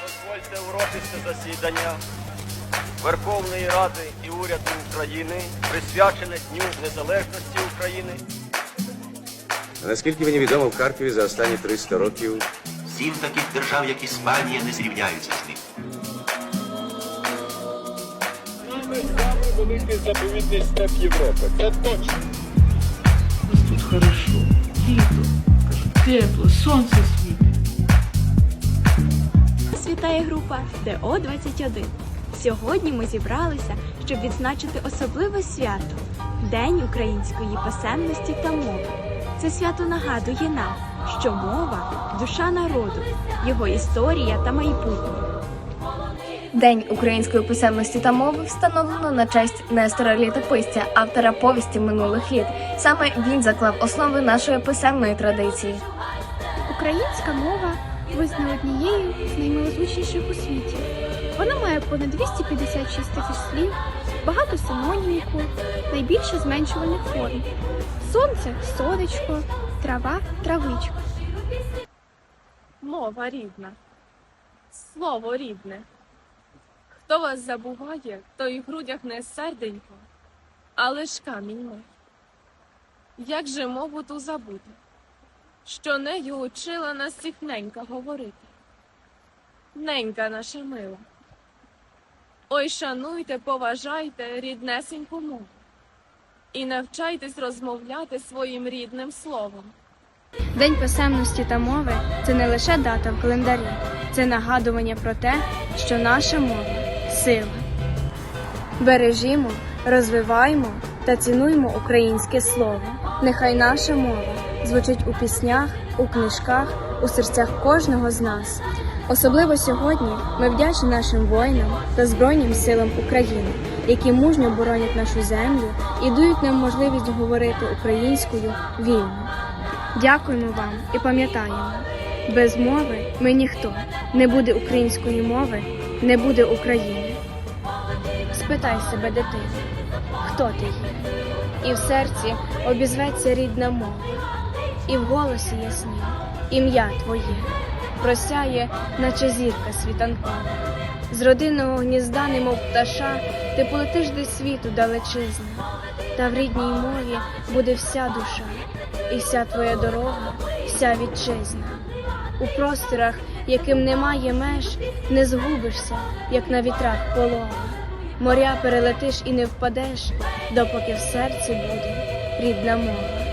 Дозвольте урочисте засідання Верховної Ради і уряду України, присвячене Дню Незалежності України. Наскільки мені відомо, в Харкові за останні 300 років Сім таких держав, як Іспанія, не зрівняються з ним. великий заповідний степ Європи. Це точно. У нас тут хорошо, літо, тепло, сонце світить. Нас вітає група ТО-21. Сьогодні ми зібралися, щоб відзначити особливе свято День української писемності та мови. Це свято нагадує нам, що мова душа народу, його історія та майбутнє. День української писемності та мови встановлено на честь Нестора Літописця, автора повісті минулих літ. Саме він заклав основи нашої писемної традиції. Українська мова визнана однією з наймилозвучніших у світі. Вона має понад 256 тисяч слів, багато синоніміку, найбільше зменшувальних форм. Сонце сонечко, трава травичка. Мова рідна, слово рідне. Хто вас забуває, той в грудях не серденько, але ж камінь ми. Як же мову ту забути, що нею учила нас всіх ненька говорити? Ненька наша мила. Ой, шануйте, поважайте ріднесеньку мову і навчайтесь розмовляти своїм рідним словом. День писемності та мови це не лише дата в календарі, це нагадування про те, що наша мова сила. Бережімо, розвиваймо та цінуймо українське слово. Нехай наша мова звучить у піснях, у книжках, у серцях кожного з нас. Особливо сьогодні ми вдячні нашим воїнам та Збройним силам України, які мужньо боронять нашу землю і дають нам можливість говорити українською вільно. Дякуємо вам і пам'ятаємо, без мови ми ніхто. Не буде української мови, не буде України. Спитай себе, дитино, хто ти є? І в серці обізветься рідна мова, і в голосі ясні ім'я твоє просяє, наче зірка світанкова. З родинного гнізда, немов пташа, ти полетиш до світу далечизни, та в рідній мові буде вся душа, і вся твоя дорога, вся вітчизна. У просторах, яким немає меж, не згубишся, як на вітрах полова. Моря перелетиш і не впадеш, допоки в серці буде рідна мова.